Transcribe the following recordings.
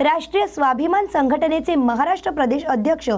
राष्ट्रीय स्वाभिमान संघटनेचे महाराष्ट्र प्रदेश अध्यक्ष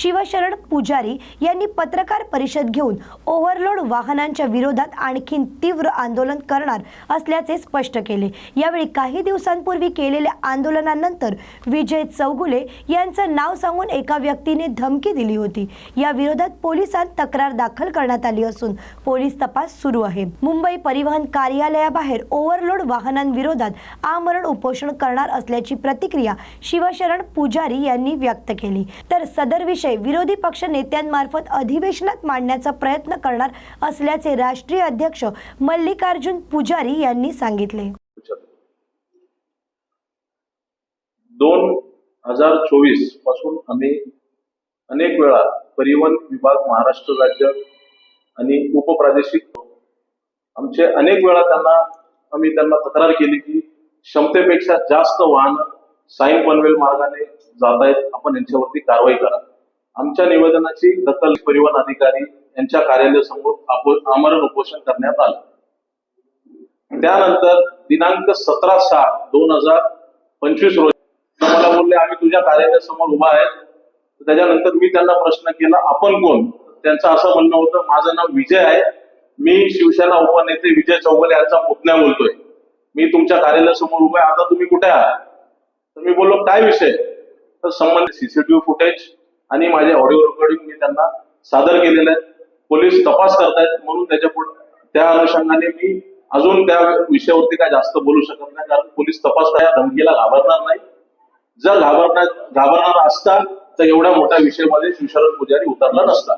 शिवशरण पुजारी यांनी पत्रकार परिषद घेऊन ओव्हरलोड वाहनांच्या विरोधात आणखीन तीव्र आंदोलन करणार असल्याचे स्पष्ट केले. यावेळी काही दिवसांपूर्वी केलेल्या आंदोलनानंतर विजय चौगुले यांचं नाव सांगून एका व्यक्तीने धमकी दिली होती. या विरोधात पोलिसांत तक्रार दाखल करण्यात आली असून पोलीस तपास सुरू आहे. मुंबई परिवहन कार्यालयाबाहेर ओव्हरलोड वाहनांविरोधात आमरण उपोषण करणार असल्याची प्रतिक्रिया शिवशरण पुजारी यांनी व्यक्त केली. तर सदर विषय विरोधी पक्ष नेत्यांमार्फत अधिवेशनात मांडण्याचा प्रयत्न करणार असल्याचे राष्ट्रीय अध्यक्ष मल्लिकार्जुन पुजारी यांनी सांगितले. दोन हजार चोवीसपासून आम्ही अनेक वेळा परिवहन विभाग महाराष्ट्र राज्य आणि उपप्रादेशिक आमचे अनेक वेळा त्यांना आम्ही त्यांना तक्रार केली की क्षमतेपेक्षा जास्त वाहन साईन पनवेल मार्गाने जात आहेत आपण यांच्यावरती कारवाई करा. आमच्या निवेदनाची दखल परिवहन अधिकारी यांच्या कार्यालयासमोर समोर आमरण उपोषण करण्यात आलं. त्यानंतर दिनांक सतरा सहा दोन हजार पंचवीस रोजी मला बोलले आम्ही तुझ्या कार्यालयासमोर उभा आहेत. त्याच्यानंतर मी त्यांना प्रश्न केला आपण कोण? त्यांचं असं म्हणणं होतं माझं नाव विजय आहे. मी शिवसेना उपनेते विजय चौगले यांचा पुतण्या बोलतोय. मी तुमच्या कार्यालयासमोर उभा आहे. आता तुम्ही कुठे आहात? तर मी बोललो काय विषय? तर संबंधित सीसीटीव्ही फुटेज आणि माझे ऑडिओ रेकॉर्डिंग मी त्यांना सादर केलेले आहे. पोलीस तपास करतायत म्हणून त्याच्या पुढे त्या अनुषंगाने मी अजून त्या विषयावरती काय जास्त बोलू शकत नाही कारण पोलीस तपास या धमकीला घाबरणार नाही. जर घाबरणार घाबरणार असता तर एवढ्या मोठ्या विषयामध्ये शिवशरण पुजारी उतरला नसता.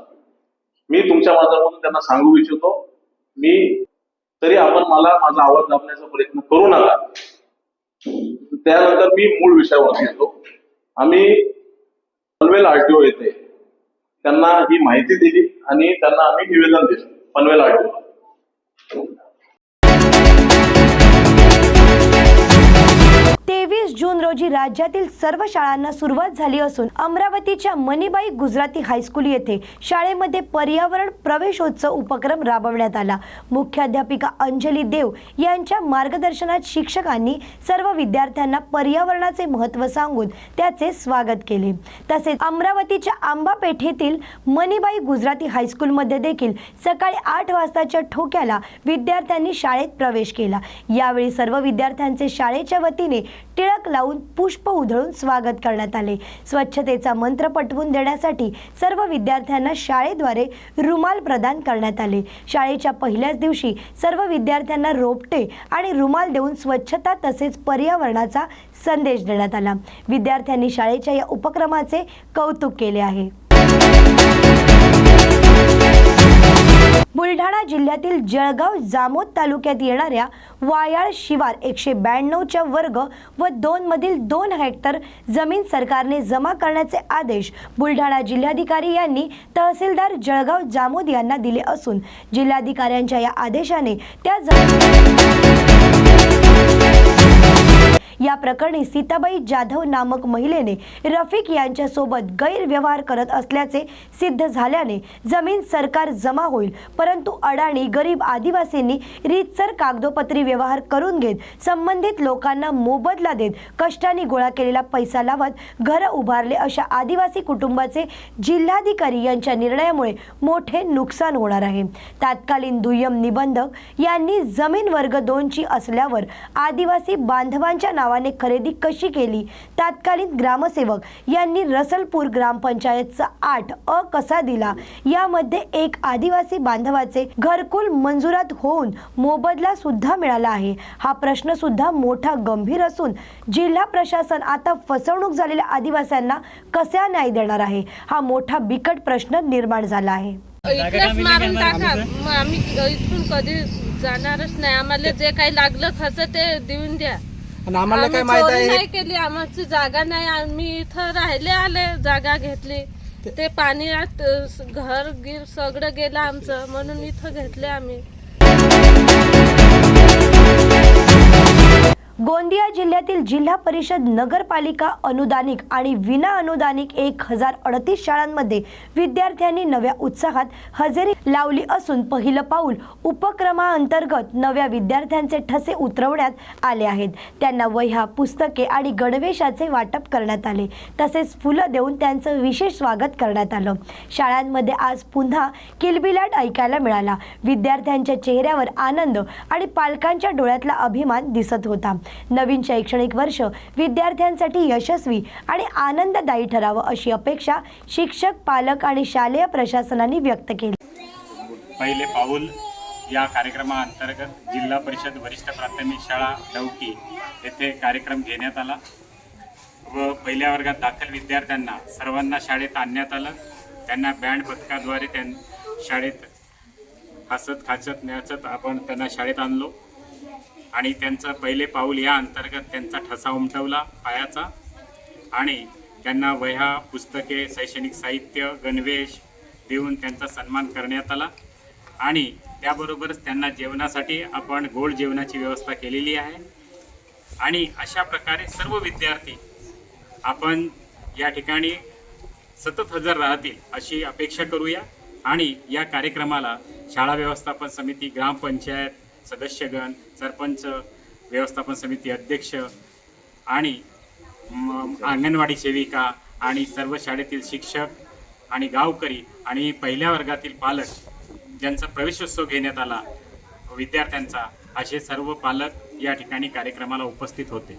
मी तुमच्या माध्यमातून त्यांना सांगू इच्छितो मी तरी आपण मला माझा आवाज दाबण्याचा प्रयत्न करू नका. त्यानंतर मी मूळ विषयावर घेतो आम्ही पनवेल आरटीओ येथे त्यांना ही माहिती दिली आणि त्यांना आम्ही निवेदन दिलं पनवेल आरटीओ. तेवीस जून रोजी राज्यातील सर्व शाळांना सुरुवात झाली असून अमरावतीच्या मणिबाई गुजराती हायस्कूल येथे शाळेमध्ये पर्यावरण प्रवेशोत्सव उपक्रम राबवण्यात आला. मुख्याध्यापिका अंजली देव यांच्या मार्गदर्शनात शिक्षकांनी सर्व विद्यार्थ्यांना पर्यावरणाचे महत्त्व सांगून त्याचे स्वागत केले. तसेच अमरावतीच्या आंबापेठ येथील मणिबाई गुजराती हायस्कूलमध्ये देखील सकाळी आठ वाजताच्या ठोक्याला विद्यार्थ्यांनी शाळेत प्रवेश केला. यावेळी सर्व विद्यार्थ्यांचे शाळेच्या वतीने टिळक लावून पुष्प उधळून स्वागत करण्यात आले. स्वच्छतेचा मंत्र पटवून देण्यासाठी सर्व विद्यार्थ्यांना शाळेद्वारे रुमाल प्रदान करण्यात आले. शाळेच्या पहिल्याच दिवशी सर्व विद्यार्थ्यांना रोपटे आणि रुमाल देऊन स्वच्छता तसेच पर्यावरणाचा संदेश देण्यात आला. विद्यार्थ्यांनी शाळेच्या या उपक्रमाचे कौतुक केले आहे. बुलढाणा जिल्ह्यातील जळगाव जामोद तालुक्यात येणाऱ्या वायाळ शिवार एकशे ब्याण्णवच्या वर्ग व दोन मधील दोन हेक्टर जमीन सरकारने जमा करण्याचे आदेश बुलढाणा जिल्हाधिकारी यांनी तहसीलदार जळगाव जामोद यांना दिले असून जिल्हाधिकाऱ्यांच्या या आदेशाने त्या या प्रकरणी सीताबाई जाधव नामक महिलेने रफिक यांच्यासोबत गैरव्यवहार करत असल्याचे सिद्ध झाल्याने जमीन सरकार जमा होईल. परंतु अडाणी गरीब आदिवासींनी रीतसर कागदोपत्री व्यवहार करून घेत संबंधित लोकांना मोबदला देत कष्टाने गोळा केलेला पैसा लावत घर उभारले अशा आदिवासी कुटुंबाचे जिल्हाधिकारी यांच्या निर्णयामुळे मोठे नुकसान होणार आहे. तात्कालीन दुय्यम निबंधक यांनी जमीन वर्ग दोनची असल्यावर आदिवासी बांधवांच्या नाव नावाने खरेदी कशी केली? तात्कालीन ग्रामसेवक यांनी रसलपूर ग्रामपंचायतचा आठ अ कसा दिला? यामध्ये एक आदिवासी बांधवाचे घरकुल मंजुरात होऊन मोबदला सुद्धा मिळाला आहे. हा प्रश्न सुद्धा मोठा गंभीर असून जिल्हा प्रशासन आता फसवणूक झालेल्या आदिवासींना कसा न्याय देणार आहे? हा मोठा बिकट प्रश्न निर्माण झाला आहे. इकडेच मारून टाका. मग आम्ही इथून कधी जाणारच नाही. आम्हाला जे काही लागलं खर्च ते देऊन द्या. आणि आम्हाला काय आम्ही माहीत चोरी आहे नाही केली आमची जागा नाही. आम्ही इथं राहिले आले जागा घेतली. ते पाणी आत, घर गिर सगळं गेलं आमचं. म्हणून इथं घेतले आम्ही. गोंदिया जिल्ह्यातील जिल्हा परिषद नगरपालिका अनुदानिक आणि विना अनुदानिक एक हजार अडतीस शाळांमध्ये विद्यार्थ्यांनी नव्या उत्साहात हजेरी लावली असून पहिलं पाऊल उपक्रमाअंतर्गत नव्या विद्यार्थ्यांचे ठसे उतरवण्यात आले आहेत. त्यांना वह्या पुस्तके आणि गणवेशाचे वाटप करण्यात आले. तसेच फुलं देऊन त्यांचं विशेष स्वागत करण्यात आलं. शाळांमध्ये आज पुन्हा किलबिलाट ऐकायला मिळाला. विद्यार्थ्यांच्या चेहऱ्यावर आनंद आणि पालकांच्या डोळ्यातला अभिमान दिसत होता. नवीन शैक्षणिक वर्ष विद्यार्थ्यांसाठी यशस्वी आणि आनंददायी ठरावं अशी अपेक्षा शिक्षक पालक आणि शालेय प्रशासनाने व्यक्त केली. पहिले पाऊल या कार्यक्रमाअंतर्गत जिल्हा परिषद वरिष्ठ प्राथमिक शाळा डवकी येथे कार्यक्रम घेण्यात आला व पहिल्या वर्गात दाखल विद्यार्थ्यांना सर्वांना शाळेत आणण्यात आलं. त्यांना बँड पथकाद्वारे त्यां शाळेत हसत खाचत न्याचत आपण त्यांना शाळेत आणलो. आणि त्यांचं पहिले पाऊल या अंतर्गत त्यांचा ठसा उमटवला पायाचा. आणि त्यांना वह्या पुस्तके शैक्षणिक साहित्य गणवेश देऊन त्यांचा सन्मान करण्यात आला. आणि त्याबरोबरच त्यांना जेवणासाठी आपण गोड जेवणाची व्यवस्था केलेली आहे. आणि अशा प्रकारे सर्व विद्यार्थी आपण या ठिकाणी सतत हजर राहतील अशी अपेक्षा करूया. आणि या कार्यक्रमाला शाळा व्यवस्थापन समिती ग्रामपंचायत सदस्यगण सरपंच व्यवस्थापन समिती अध्यक्ष आणि अंगणवाडी सेविका आणि सर्व शाळेतील शिक्षक आणि गावकरी आणि पहिल्या वर्गातील पालक ज्यांचा प्रवेशोत्सव घेण्यात आला विद्यार्थ्यांचा असे सर्व पालक या ठिकाणी कार्यक्रमाला उपस्थित होते.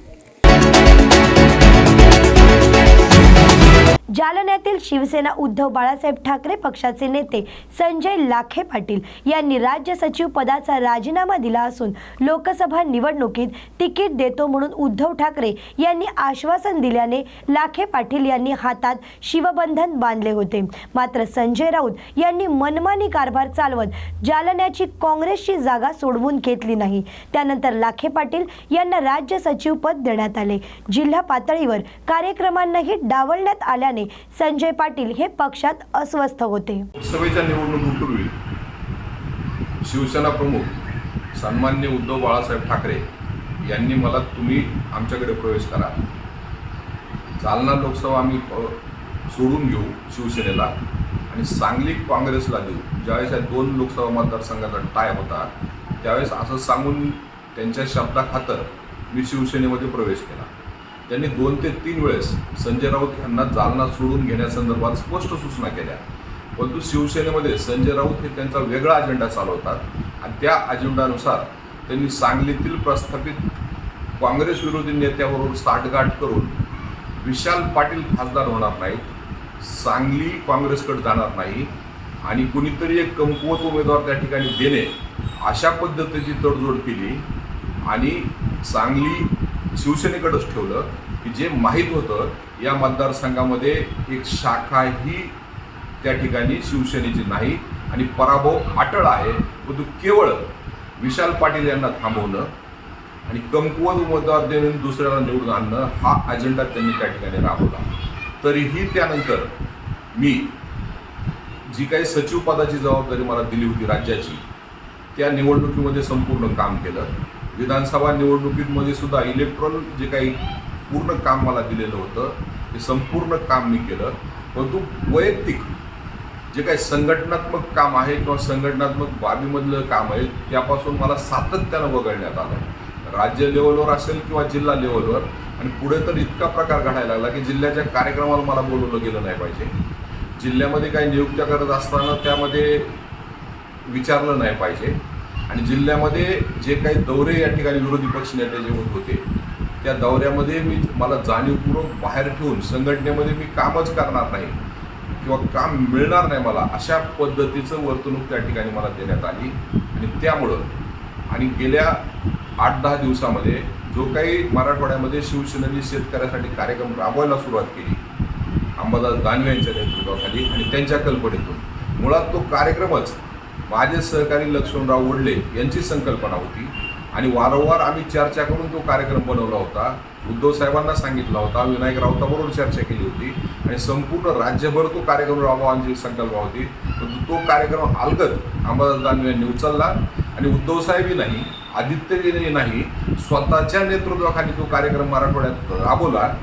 जालन्यातील शिवसेना उद्धव बाळासाहेब ठाकरे पक्षाचे नेते संजय लाखे पाटील यांनी राज्य सचिव पदाचा राजीनामा दिला असून लोकसभा निवडणुकीत तिकीट देतो म्हणून उद्धव ठाकरे यांनी आश्वासन दिल्याने लाखे पाटील यांनी हातात शिवबंधन बांधले होते. मात्र संजय राऊत यांनी मनमानी कारभार चालवत जालन्याची काँग्रेसची जागा सोडवून घेतली नाही. त्यानंतर लाखे पाटील यांना राज्य सचिव पद देण्यात आले. जिल्हा पातळीवर कार्यक्रमांनाही डावलण्यात आल्याने संजय पाटील हे पक्षात अस्वस्थ होते. लोकसभेच्या निवडणुकीपूर्वी शिवसेना प्रमुख सन्मान्य उद्धव बाळासाहेब ठाकरे यांनी मला तुम्ही आमच्याकडे प्रवेश करा. जालना लोकसभा आम्ही सोडून घेऊ शिवसेनेला आणि सांगली काँग्रेसला देऊ. ज्यावेळेस या दोन लोकसभा मतदारसंघाचा टाय होता त्यावेळेस असं सांगून त्यांच्या शब्दाखातर मी शिवसेनेमध्ये प्रवेश केला. त्यांनी दोन ते तीन वेळेस संजय राऊत यांना जालना सोडून घेण्यासंदर्भात स्पष्ट सूचना केल्या. परंतु शिवसेनेमध्ये संजय राऊत हे त्यांचा वेगळा अजेंडा चालवतात. आणि त्या अजेंडानुसार त्यांनी सांगलीतील प्रस्थापित काँग्रेस विरोधी नेत्याबरोबर साठगाठ करून विशाल पाटील खासदार होणार नाहीत सांगली काँग्रेसकडे जाणार नाही आणि कुणीतरी एक कमकुवत उमेदवार त्या ठिकाणी देणे अशा पद्धतीची तडजोड केली आणि सांगली शिवसेनेकडंच ठेवलं की जे माहीत होतं या मतदारसंघामध्ये एक शाखाही त्या ठिकाणी शिवसेनेची नाही आणि पराभव अटळ आहे. परंतु केवळ विशाल पाटील यांना थांबवणं आणि कमकुवत उमेदवार देऊन दुसऱ्याला निवडून आणणं हा अजेंडा त्यांनी त्या ठिकाणी राबवला. तरीही त्यानंतर मी जी काही सचिव पदाची जबाबदारी मला दिली होती राज्याची त्या निवडणुकीमध्ये संपूर्ण काम केलं. विधानसभा निवडणुकीमध्ये सुद्धा इलेक्ट्रॉन जे काही पूर्ण काम मला दिलेलं होतं ते संपूर्ण काम मी केलं. परंतु वैयक्तिक जे काही संघटनात्मक काम आहे किंवा संघटनात्मक बाबीमधलं काम आहे त्यापासून मला सातत्यानं वगळण्यात आलं. राज्य लेवलवर असेल किंवा जिल्हा लेवलवर आणि पुढे तर इतका प्रकार घडायला लागला की जिल्ह्याच्या कार्यक्रमाला मला बोलवलं गेलं नाही पाहिजे. जिल्ह्यामध्ये काही नियुक्त्या करत असताना त्यामध्ये विचारलं नाही पाहिजे. आणि जिल्ह्यामध्ये जे काही दौरे या ठिकाणी विरोधी पक्ष नेत्याचे होत होते त्या दौऱ्यामध्ये मी मला जाणीवपूर्वक बाहेर ठेवून संघटनेमध्ये मी कामच करणार नाही किंवा काम मिळणार नाही मला अशा पद्धतीचं वर्तणूक त्या ठिकाणी मला देण्यात आली. आणि त्यामुळं आणि गेल्या आठ दहा दिवसामध्ये जो काही मराठवाड्यामध्ये शिवसेनेने शेतकऱ्यासाठी कार्यक्रम राबवायला सुरुवात केली अंबादास दानवे यांच्या नेतृत्वाखाली आणि त्यांच्या कल्पनेतून. मुळात तो कार्यक्रमच माझे सहकारी लक्ष्मणराव वडले यांची संकल्पना होती आणि वारंवार आम्ही चर्चा करून तो कार्यक्रम बनवला होता. उद्धव साहेबांना सांगितला होता विनायक राऊताबरोबर चर्चा केली होती आणि संपूर्ण राज्यभर तो कार्यक्रम राबवांची संकल्पना होती. परंतु तो कार्यक्रम अलगत अंबादास दानवे यांनी उचलला आणि उद्धव साहेबही नाही आदित्यजीने नाही स्वतःच्या नेतृत्वाखाली तो कार्यक्रम मराठवाड्यात राबवला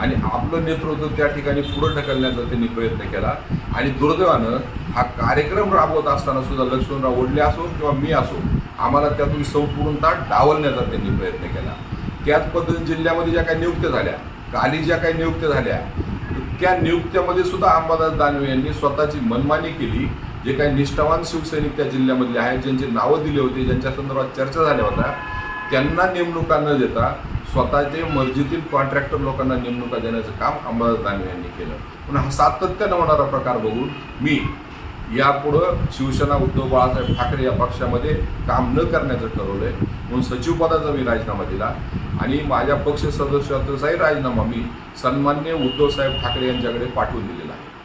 आणि आपलं नेतृत्व त्या ठिकाणी पुढं ढकलण्याचा त्यांनी प्रयत्न केला. आणि दुर्दैवानं हा कार्यक्रम राबवत असताना सुद्धा लक्ष्मणराव ओढले असो किंवा मी असो आम्हाला त्यातून संपूर्णतः डावलण्याचा त्यांनी प्रयत्न केला. त्याच पद्धतीने जिल्ह्यामध्ये ज्या काही नियुक्त्या झाल्या काली ज्या काही नियुक्त्या झाल्या त्या नियुक्त्यामध्ये सुद्धा अंबादास दानवे यांनी स्वतःची मनमानी केली. जे काही निष्ठावान शिवसैनिक त्या जिल्ह्यामधले आहेत ज्यांची नावं दिली होती ज्यांच्या संदर्भात चर्चा झाल्या होत्या त्यांना नेमणुका न देता स्वतःचे मर्जीतील कॉन्ट्रॅक्टर लोकांना नेमणुका देण्याचं काम अंबादास दानवे यांनी केलं. पण हा सातत्यानं होणारा प्रकार बघून मी यापुढं शिवसेना उद्धव बाळासाहेब ठाकरे या पक्षामध्ये काम न करण्याचं ठरवलं आहे म्हणून सचिवपदाचा मी राजीनामा दिला. आणि माझ्या पक्ष सदस्याचाही राजीनामा मी सन्मान्य उद्धवसाहेब ठाकरे यांच्याकडे पाठवून दिलेला आहे.